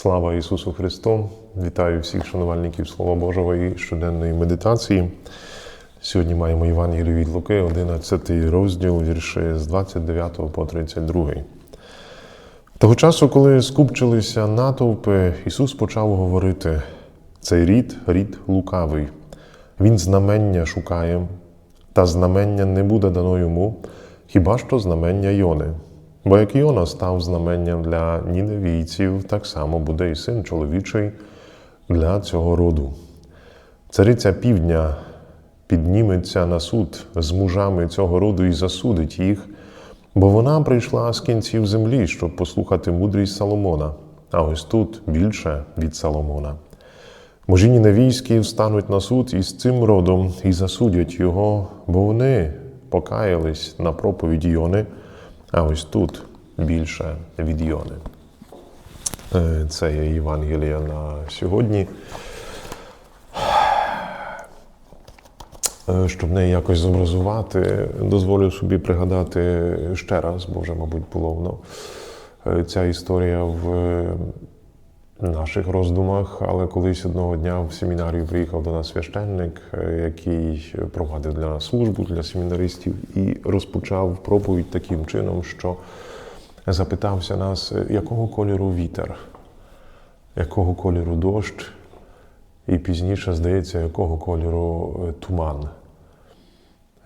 Слава Ісусу Христу! Вітаю всіх шанувальників Слова Божого і щоденної медитації. Сьогодні маємо Євангелію від Луки, 11 розділ, вірші з 29 по 32. Того часу, коли скупчилися натовпи, Ісус почав говорити: цей рід рід лукавий. Він знамення шукає, та знамення не буде дано йому, хіба що знамення Йони. Бо як Йона став знаменням для ніневійців, так само буде і син чоловічий для цього роду. Цариця півдня підніметься на суд з мужами цього роду і засудить їх, бо вона прийшла з кінців землі, щоб послухати мудрість Соломона, а ось тут більше від Соломона. Мужі ніневійські встануть на суд із цим родом і засудять його, бо вони покаялись на проповідь Йони, а ось тут більше від Йони. Е, Це є Євангелія на сьогодні. Е, Щоб неї якось зобразувати, дозволю собі пригадати ще раз, бо вже, мабуть, було воно е, ця історія в наших роздумах, але колись одного дня в семінарію приїхав до нас священник, е, який провадив для нас службу для семінаристів, і розпочав проповідь таким чином, що запитався нас, е, якого кольору вітер, якого кольору дощ, і пізніше, здається, якого кольору е, туман.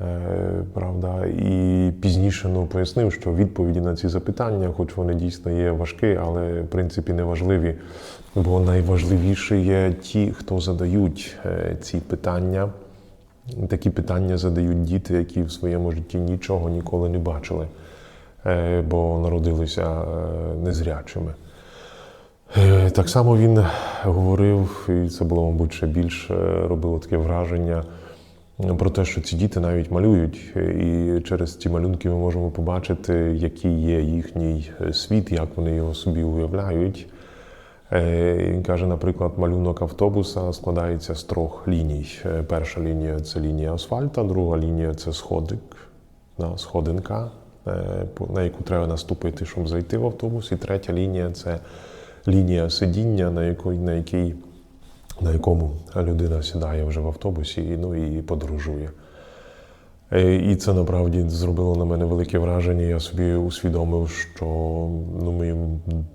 Е, Правда, і пізніше ну, пояснив, що відповіді на ці запитання, хоч вони дійсно є важкі, але в принципі не важливі, бо найважливіше є ті, хто задають е, ці питання. Такі питання задають діти, які в своєму житті нічого ніколи не бачили, е, бо народилися незрячими. Так само він говорив, і це було, мабуть, ще більше робило таке враження про те, що ці діти навіть малюють, і через ці малюнки ми можемо побачити, який є їхній е, світ, як вони його собі уявляють. Е, Він каже, наприклад, малюнок автобуса складається з трьох ліній. Е, Перша лінія це лінія асфальта, друга лінія це сходик, сходинка, на яку треба наступити, щоб зайти в автобус. І третя лінія це лінія сидіння, на якій на якому людина сідає вже в автобусі і, ну, і подорожує. Е, І це насправді зробило на мене велике враження. Я собі усвідомив, що ну, ми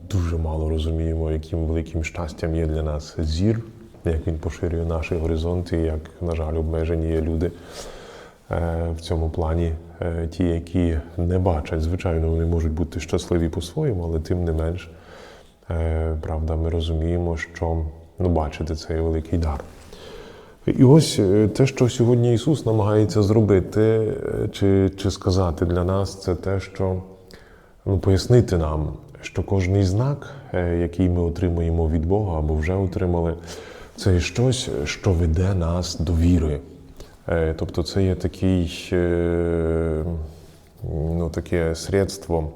дуже мало розуміємо, яким великим щастям є для нас зір, як він поширює наші горизонти, як, на жаль, обмежені є люди е, в цьому плані. Е, Ті, які не бачать, звичайно, вони можуть бути щасливі по-своєму, але тим не менш, правда, ми розуміємо, що ну, бачити це є великий дар. І ось е, те, що сьогодні Ісус намагається зробити е, чи, чи сказати для нас, це те, що ну, пояснити нам, що кожний знак, е, який ми отримуємо від Бога або вже отримали, це щось, що веде нас до віри. Тобто це є такий, ну, таке средство,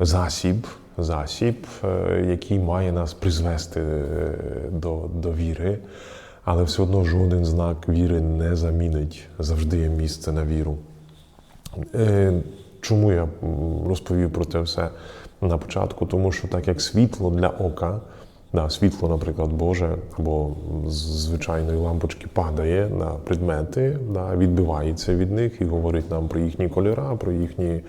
засіб, засіб, е, який має нас призвести е, до, до віри. Але все одно жоден знак віри не замінить. Завжди є місце на віру. Е, Чому я розповів про це все на початку? Тому що так як світло для ока, да, світло, наприклад, Боже, або з звичайної лампочки падає на предмети, да, відбивається від них і говорить нам про їхні кольора, про їхні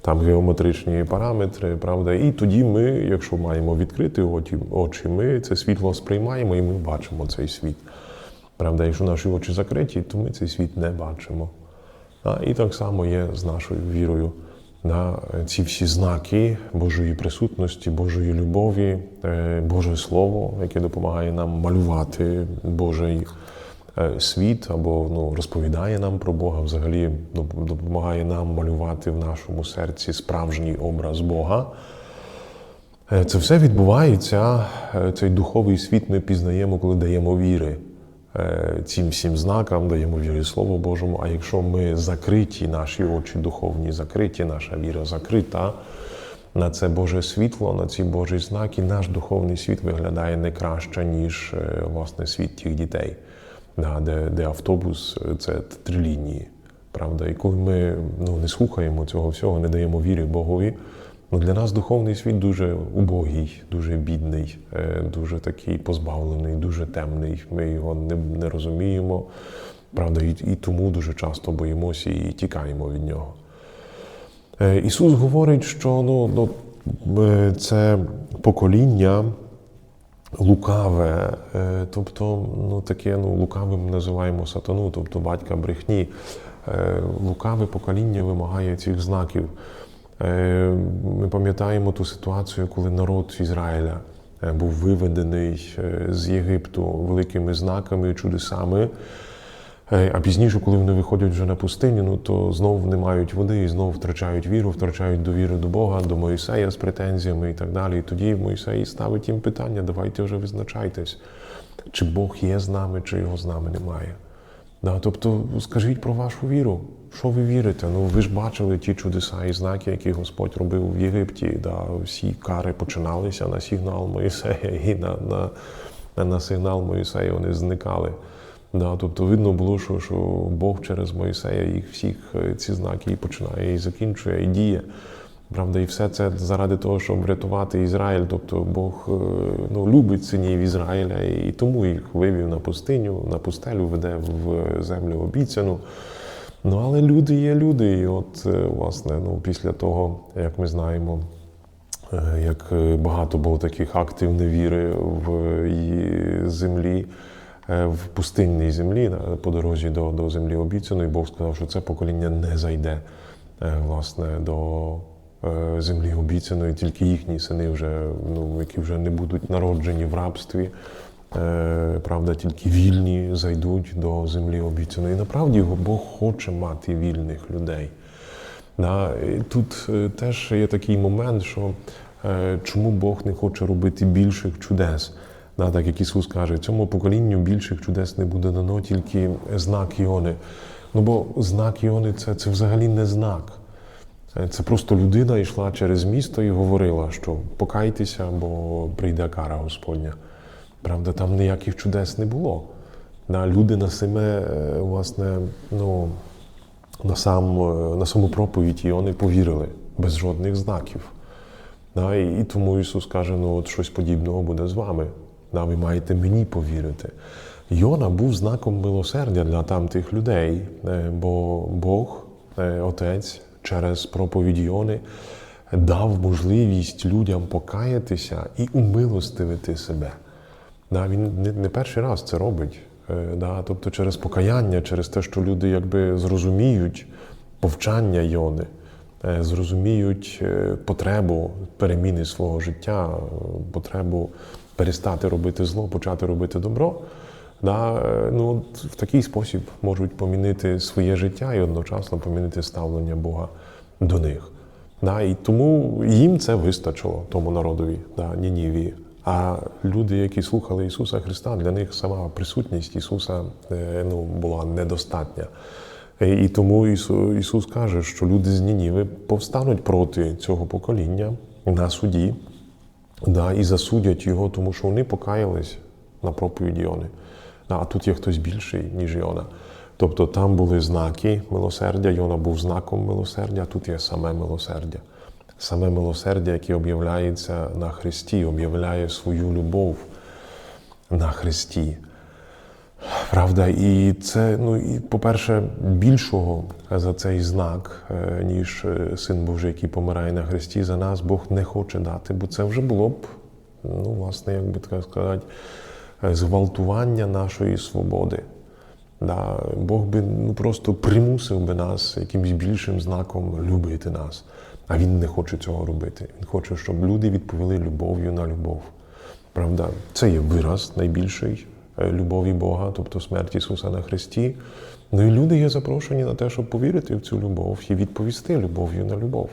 там геометричні параметри, правда. І тоді ми, якщо маємо відкрити очі, ми це світло сприймаємо і ми бачимо цей світ. Правда, якщо наші очі закриті, то ми цей світ не бачимо. А, І так само є з нашою вірою на ці всі знаки Божої присутності, Божої любові, е, Боже Слово, яке допомагає нам малювати Божий е, світ або ну, розповідає нам про Бога, взагалі ну, допомагає нам малювати в нашому серці справжній образ Бога. Е, Це все відбувається, е, цей духовий світ ми пізнаємо, коли даємо віри. Е, Цим всім знакам даємо віри Слову Божому. А якщо ми закриті, наші очі духовні закриті, наша віра закрита на це Боже світло, на ці Божі знаки, наш духовний світ виглядає не краще, ніж е, власне світ тих дітей, де, де автобус це три лінії. Правда, і коли ми ну, не слухаємо цього всього, не даємо віри Богові, Ну, для нас духовний світ дуже убогий, дуже бідний, е, дуже такий позбавлений, дуже темний. Ми його не, не розуміємо. Правда, і, і тому дуже часто боїмося і тікаємо від нього. Е, Ісус говорить, що ну, ну, е, це покоління лукаве, е, тобто, ну, таке ну, лукавим називаємо сатану, тобто батька брехні. Е, Лукаве покоління вимагає цих знаків. Е, Ми пам'ятаємо ту ситуацію, коли народ Ізраїля був виведений з Єгипту великими знаками і чудесами. Е, А пізніше, коли вони виходять вже на пустиню, ну то знову не мають води і знову втрачають віру, втрачають довіру до Бога, до Моїсея з претензіями і так далі. І тоді Моїсей ставить їм питання: давайте вже визначайтесь, чи Бог є з нами, чи його з нами немає. Да, тобто, скажіть про вашу віру. Що ви вірите? Ну ви ж бачили ті чудеса і знаки, які Господь робив в Єгипті. Да, всі кари починалися на сигнал Моїсея і на, на, на сигнал Моїсея вони зникали. Да, тобто видно було, що, що Бог через Моїсея їх всіх е, ці знаки і починає, і закінчує, і діє. Правда, і все це заради того, щоб врятувати Ізраїль. Тобто Бог е, ну, любить синів Ізраїля і тому їх вивів на пустиню, на пустелю, веде в землю обіцяну. Ну, але люди є люди. І от, е, власне, ну, після того, як ми знаємо, як багато було таких актів невіри в її землі, в пустинній землі, по дорозі до, до землі обіцяної, Бог сказав, що це покоління не зайде е, власне, до е, землі обіцяної, тільки їхні сини, вже, ну, які вже не будуть народжені в рабстві. Е, Правда, тільки вільні зайдуть до землі обіцяної. І направді Бог хоче мати вільних людей. Тут е, теж є такий момент, що е, чому Бог не хоче робити більших чудес. Да, так як Ісус каже, цьому поколінню більших чудес не буде дано, тільки знак Іони. Ну бо знак Іони це, це взагалі не знак. Е, Це просто людина йшла через місто і говорила, що покайтеся, бо прийде кара Господня. Правда, там ніяких чудес не було. Да, люди на саме, е, власне, ну, на, сам, е, на саму проповідь і вони повірили без жодних знаків. Да, і тому Ісус каже, ну от щось подібного буде з вами. Да, ви маєте мені повірити. Йона був знаком милосердя для тамтих людей, е, бо Бог, е, Отець, через проповідь Йони дав можливість людям покаятися і умилостивити себе. Да, він не, перший раз це робить. Е, Да, тобто через покаяння, через те, що люди якби зрозуміють повчання Йони, зрозуміють потребу переміни свого життя, потребу перестати робити зло, почати робити добро. Да, е, ну, в такий спосіб можуть помінити своє життя і одночасно помінити ставлення Бога до них. Да, і тому їм це вистачило, тому народові, да, Нінівії. А люди, які слухали Ісуса Христа, для них сама присутність Ісуса е, ну, була недостатня. Е, І тому Ісу- Ісус каже, що люди з Нініви повстануть проти цього покоління на суді да, і засудять його, тому що вони покаялись на проповіді Йони. А тут є хтось більший, ніж Йона. Тобто там були знаки милосердя, Йона був знаком милосердя, а тут є саме милосердя. Саме милосердя, яке об'являється на Христі, об'являє свою любов на Христі. Правда, і це, ну і по-перше, більшого за цей знак, е, ніж е, син Божий, який помирає на Христі, за нас Бог не хоче дати, бо це вже було б, ну, власне, як би так сказати, е, зґвалтування нашої свободи. Да, Бог би ну, просто примусив би нас якимось більшим знаком любити нас. А Він не хоче цього робити. Він хоче, щоб люди відповіли любов'ю на любов. Правда, це є вираз найбільший любові Бога, тобто смерть Ісуса на Христі. Ну і люди є запрошені на те, щоб повірити в цю любов і відповісти любов'ю на любов.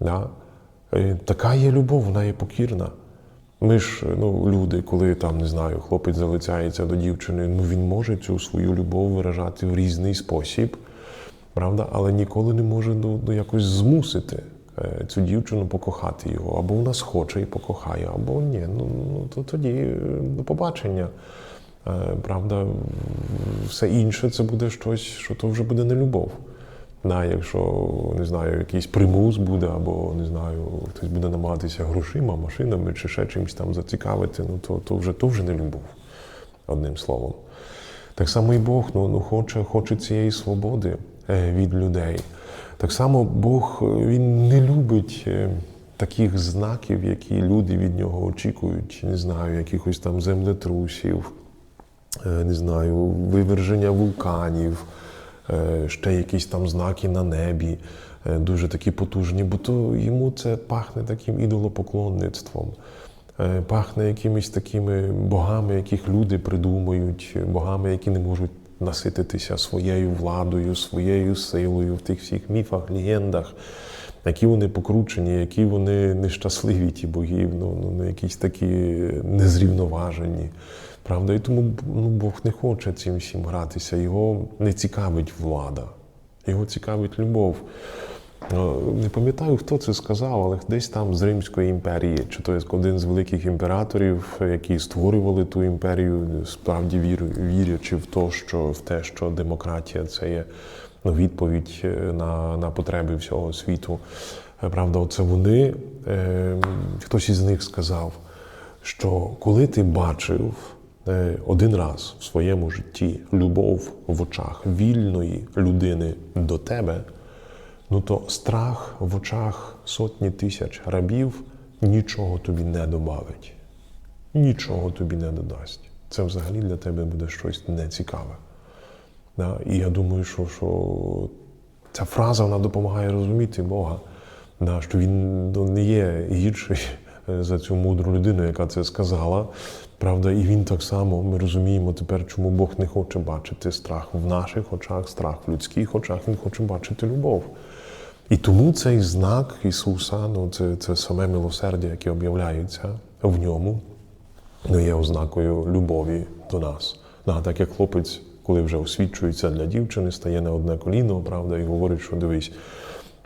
Да? Е, Така є любов, вона є покірна. Ми ж, ну, люди, коли там, не знаю, хлопець залицяється до дівчини, ну він може цю свою любов виражати в різний спосіб, правда, але ніколи не може ну, ну, якось змусити е, цю дівчину покохати його. Або вона схоче і покохає, або ні. Ну, ну то тоді е, до побачення. Е, Правда, все інше це буде щось, що то вже буде не любов. Да, якщо не знаю, якийсь примус буде, або не знаю, хтось буде намагатися грошима, машинами чи ще чимось там зацікавити, ну то, то вже то вже не любов, одним словом. Так само і Бог ну, ну, хоче, хоче цієї свободи е, від людей. Так само Бог е, Він не любить е, таких знаків, які люди від нього очікують, не знаю, якихось там землетрусів, е, не знаю, виверження вулканів, е, ще якісь там знаки на небі, е, дуже такі потужні, бо то йому це пахне таким ідолопоклонництвом. Е, Пахне якимись такими богами, яких люди придумують, богами, які не можуть насититися своєю владою, своєю силою в тих всіх міфах, легендах, які вони покручені, які вони нещасливі, ті боги, ну, ну, ну, якісь такі незрівноважені. Правда, і тому ну, Бог не хоче цим всім гратися. Його не цікавить влада, його цікавить любов. Е, Не пам'ятаю, хто це сказав, але десь там з Римської імперії, чи то один з великих імператорів, які створювали ту імперію, справді вірячи в те, що в те, що демократія це є ну, відповідь е, на, на потреби всього світу. Е, Правда, оце вони, е, хтось із них сказав, що коли ти бачив один раз в своєму житті любов в очах вільної людини до тебе, ну то страх в очах сотні тисяч рабів нічого тобі не добавить, нічого тобі не додасть. Це взагалі для тебе буде щось нецікаве. Да? І я думаю, що, що ця фраза вона допомагає розуміти Бога, да? що він ну, не є гірший за цю мудру людину, яка це сказала. Правда, і він так само, ми розуміємо тепер, чому Бог не хоче бачити страх в наших очах, страх в людських очах, Він хоче бачити любов. І тому цей знак Ісуса, ну це, це саме милосердя, яке об'являється в ньому, ну, є ознакою любові до нас. Да, так як хлопець, коли вже освічується для дівчини, стає на одне коліно, правда, і говорить, що дивись,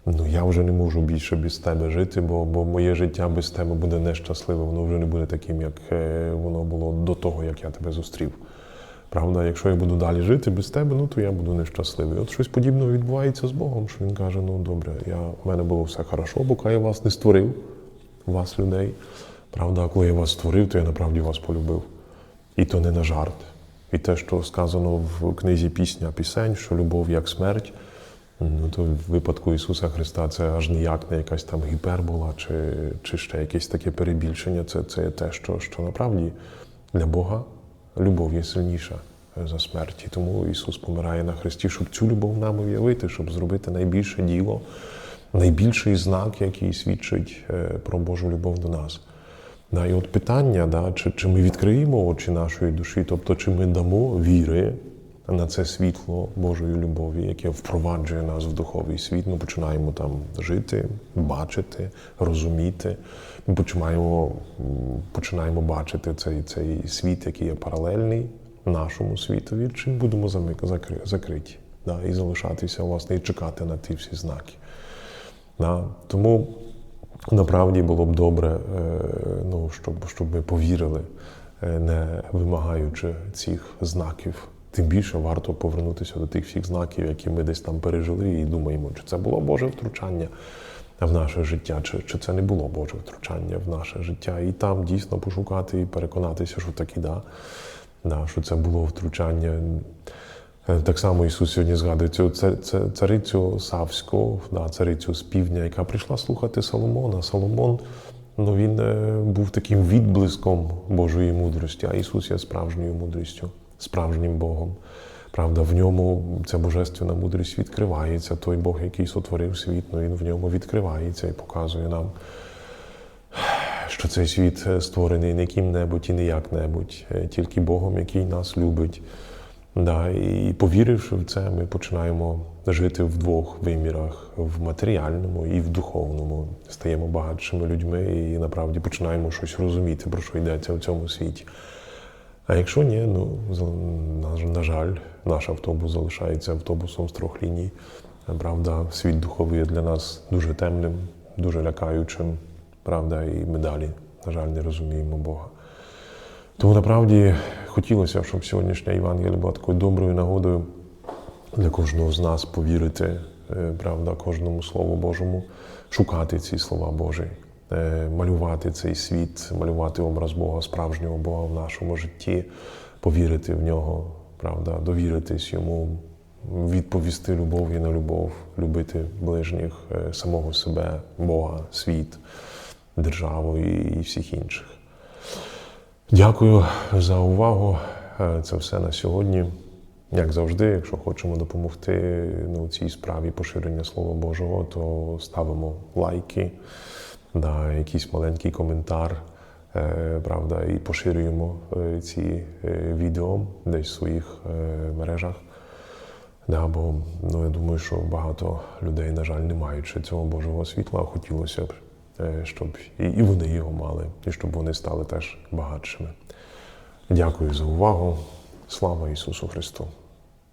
ну я вже не можу більше без тебе жити, бо, бо моє життя без тебе буде нещасливе, воно вже не буде таким, як е, воно було до того, як я тебе зустрів. Правда, якщо я буду далі жити без тебе, ну то я буду нещасливий. От щось подібне відбувається з Богом, що він каже: ну добре, я, в мене було все хорошо, поки я вас не створив, вас, людей. Правда, коли я вас створив, то я направді вас полюбив. І то не на жарт. І те, що сказано в книзі Пісня Пісень, що любов як смерть, ну то в випадку Ісуса Христа це аж ніяк не якась там гіпербола чи, чи ще якесь таке перебільшення. Це, це є те, що, що направді для Бога любов є сильніша е, за смерть. І тому Ісус помирає на Христі, щоб цю любов нам уявити, щоб зробити найбільше діло, найбільший знак, який свідчить е, про Божу любов до нас. Да, і от питання, да, чи, чи ми відкриємо очі нашої душі, тобто чи ми дамо віри на це світло Божої любові, яке впроваджує нас в духовий світ. Ми починаємо там жити, бачити, розуміти. Ми починаємо, починаємо бачити цей, цей світ, який є паралельний нашому світові, чи будемо закри- закриті да, і залишатися, власне, і чекати на ті всі знаки. Да. Тому Направді було б добре, е, ну, щоб, щоб ми повірили, е, не вимагаючи цих знаків. Тим більше варто повернутися до тих всіх знаків, які ми десь там пережили, і думаємо, чи це було Боже втручання в наше життя, чи, чи це не було Боже втручання в наше життя. І там дійсно пошукати і переконатися, що таки да, да, що це було втручання. Е, Так само Ісус сьогодні згадує цю царицю Савську, да, царицю з півдня, яка прийшла слухати Соломона. Соломон ну, він е, був таким відблиском Божої мудрості, а Ісус є справжньою мудрістю, справжнім Богом. Правда, в ньому ця божественна мудрість відкривається. Той Бог, який сотворив світ, ну, він в ньому відкривається і показує нам, що цей світ створений не ким-небудь і не як-небудь, е, тільки Богом, який нас любить. Да, і повіривши в це, ми починаємо жити в двох вимірах: в матеріальному і в духовному. Стаємо багатшими людьми і направді починаємо щось розуміти, про що йдеться в цьому світі. А якщо ні, ну на, жаль, наш автобус залишається автобусом з трьох ліній. Правда, світ духовий для нас дуже темним, дуже лякаючим. Правда, і ми далі, на жаль, не розуміємо Бога. Тому насправді хотілося, щоб сьогоднішня Євангелія була такою доброю нагодою для кожного з нас повірити е, правда, кожному Слову Божому, шукати ці слова Божі, малювати цей світ, малювати образ Бога, справжнього Бога в нашому житті, повірити в нього, правда, довіритись йому, відповісти любов'ю на любов, любити ближніх, е, самого себе, Бога, світ, державу і і всіх інших. Дякую за увагу. Е, Це все на сьогодні. Як завжди, якщо хочемо допомогти ну, цій справі поширення Слова Божого, то ставимо лайки, да, якийсь маленький коментар, е, правда, і поширюємо е, ці е, відео десь в своїх мережах. Да, бо ну, я думаю, що багато людей, на жаль, не мають ще цього Божого світла, хотілося б, щоб і вони його мали, і щоб вони стали теж багатшими. Дякую за увагу. Слава Ісусу Христу!